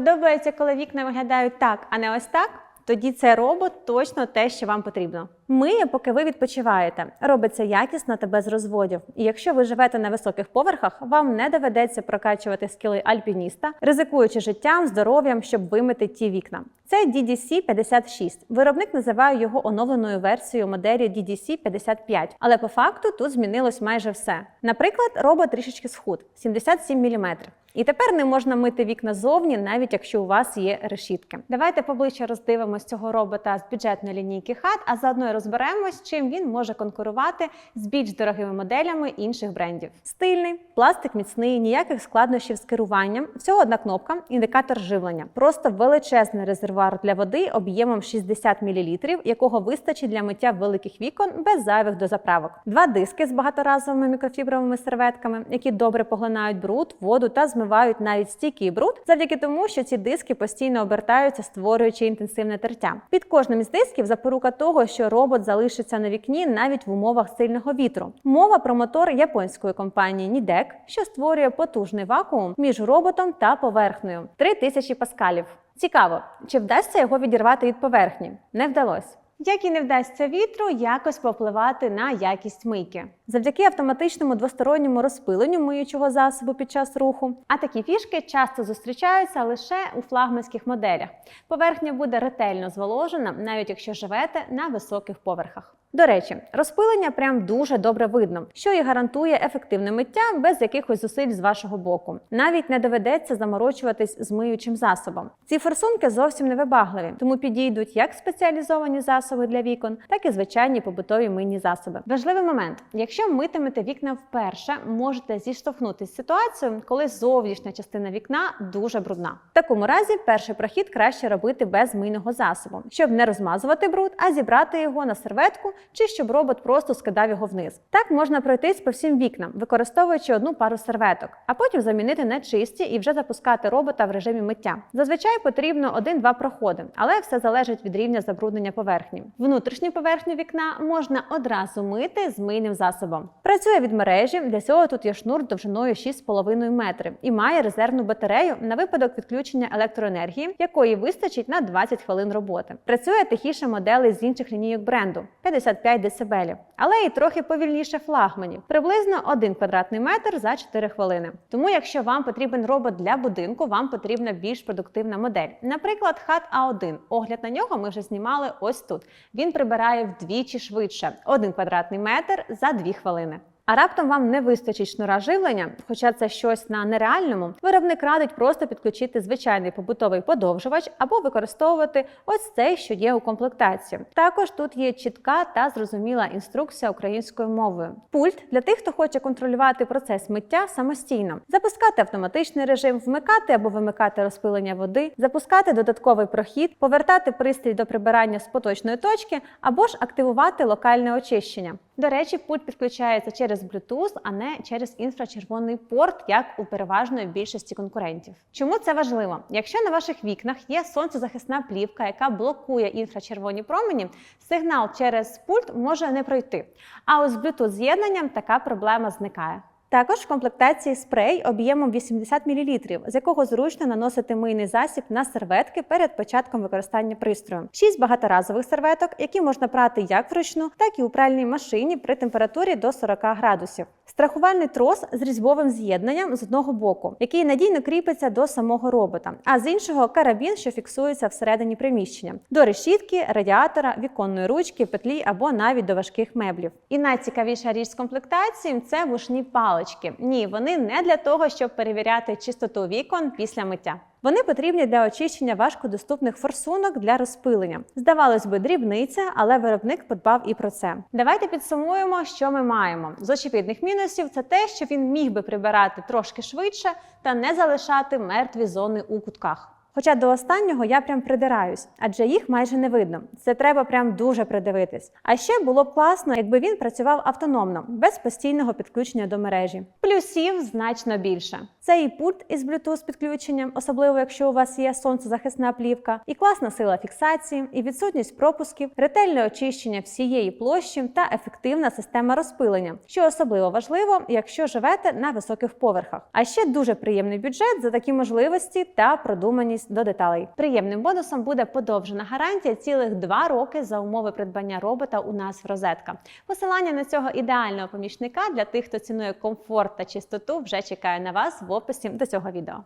Подобається, коли вікна виглядають так, а не ось так? Тоді цей робот точно те, що вам потрібно. Миє, поки ви відпочиваєте. Робиться якісно та без розводів. І якщо ви живете на високих поверхах, вам не доведеться прокачувати скіли альпініста, ризикуючи життям, здоров'ям, щоб вимити ті вікна. Це DDC 56. Виробник називає його оновленою версією моделі DDC 55, але по факту тут змінилось майже все. Наприклад, робот трішечки схуд 77 мм. І тепер не можна мити вікна зовні, навіть якщо у вас є решітки. Давайте поближче роздивимось цього робота з бюджетної лінійки хат, а заодно й розберемось, чим він може конкурувати з більш дорогими моделями інших брендів. Стильний, пластик міцний, ніяких складнощів з керуванням. Всього одна кнопка, індикатор живлення. Просто величезний резервуар для води об'ємом 60 мл, якого вистачить для миття великих вікон без зайвих дозаправок. Два диски з багаторазовими мікрофібровими серветками, які добре поглинають бруд, воду та змивають навіть стійкий бруд, завдяки тому, що ці диски постійно обертаються, створюючи інтенсивне тертя. Під кожним із дисків запорука того, що робот залишиться на вікні навіть в умовах сильного вітру. Мова про мотор японської компанії Nidec, що створює потужний вакуум між роботом та поверхнею 3000 паскалів. Цікаво, чи вдасться його відірвати від поверхні? Не вдалося. Як і не вдасться вітру, якось попливати на якість мийки завдяки автоматичному двосторонньому розпиленню миючого засобу під час руху. А такі фішки часто зустрічаються лише у флагманських моделях. Поверхня буде ретельно зволожена, навіть якщо живете на високих поверхах. До речі, розпилення прям дуже добре видно, що і гарантує ефективне миття без якихось зусиль з вашого боку. Навіть не доведеться заморочуватись з миючим засобом. Ці форсунки зовсім не вибагливі, тому підійдуть як спеціалізовані засоби для вікон, так і звичайні побутові мийні засоби. Важливий момент: якщо митимете вікна вперше, можете зіштовхнутися з ситуацією, коли зовнішня частина вікна дуже брудна. В такому разі перший прохід краще робити без мийного засобу, щоб не розмазувати бруд, а зібрати його на серветку чи щоб робот просто скидав його вниз. Так можна пройтись по всім вікнам, використовуючи одну пару серветок, а потім замінити на чисті і вже запускати робота в режимі миття. Зазвичай потрібно один-два проходи, але все залежить від рівня забруднення поверхні. Внутрішню поверхню вікна можна одразу мити з мийним засобом. Працює від мережі, для цього тут є шнур довжиною 6,5 метри і має резервну батарею на випадок відключення електроенергії, якої вистачить на 20 хвилин роботи. Працює тихіше моделей з інших лінійок бренду 55 дБ, але і трохи повільніше флагманів, приблизно 1 квадратний метр за 4 хвилини. Тому, якщо вам потрібен робот для будинку, вам потрібна більш продуктивна модель. Наприклад, хат А1. Огляд на нього ми вже знімали ось тут. Він прибирає вдвічі швидше 1 квадратний метр за 2 хвилини. А раптом вам не вистачить шнура живлення, хоча це щось на нереальному, виробник радить просто підключити звичайний побутовий подовжувач або використовувати ось цей, що є у комплектації. Також тут є чітка та зрозуміла інструкція українською мовою. Пульт для тих, хто хоче контролювати процес миття самостійно, запускати автоматичний режим, вмикати або вимикати розпилення води, запускати додатковий прохід, повертати пристрій до прибирання з поточної точки або ж активувати локальне очищення. До речі, пульт підключається через Bluetooth, а не через інфрачервоний порт, як у переважної більшості конкурентів. Чому це важливо? Якщо на ваших вікнах є сонцезахисна плівка, яка блокує інфрачервоні промені, сигнал через пульт може не пройти. А ось з Bluetooth з'єднанням така проблема зникає. Також в комплектації спрей об'ємом 80 мл, з якого зручно наносити мийний засіб на серветки перед початком використання пристрою. Шість багаторазових серветок, які можна прати як вручну, так і у пральній машині при температурі до 40 градусів. Страхувальний трос з різьбовим з'єднанням з одного боку, який надійно кріпиться до самого робота, а з іншого карабін, що фіксується всередині приміщення, до решітки, радіатора, віконної ручки, петлі або навіть до важких меблів. І найцікавіша річ з комплектації це вушні палички. Ні, вони не для того, щоб перевіряти чистоту вікон після миття. Вони потрібні для очищення важкодоступних форсунок для розпилення. Здавалось би, дрібниця, але виробник подбав і про це. Давайте підсумуємо, що ми маємо. З очевидних мінусів це те, що він міг би прибирати трошки швидше та не залишати мертві зони у кутках. Хоча до останнього я прям придираюсь, адже їх майже не видно. Це треба прям дуже придивитись. А ще було б класно, якби він працював автономно, без постійного підключення до мережі. Плюсів значно більше. Це і пульт із Bluetooth підключенням, особливо якщо у вас є сонцезахисна плівка, і класна сила фіксації, і відсутність пропусків, ретельне очищення всієї площі та ефективна система розпилення, що особливо важливо, якщо живете на високих поверхах. А ще дуже приємний бюджет за такі можливості та продуманість до деталей. Приємним бонусом буде подовжена гарантія цілих 2 роки за умови придбання робота у нас в розетка. Посилання на цього ідеального помічника для тих, хто цінує комфорт та чистоту, вже чекає на вас в описі до цього відео.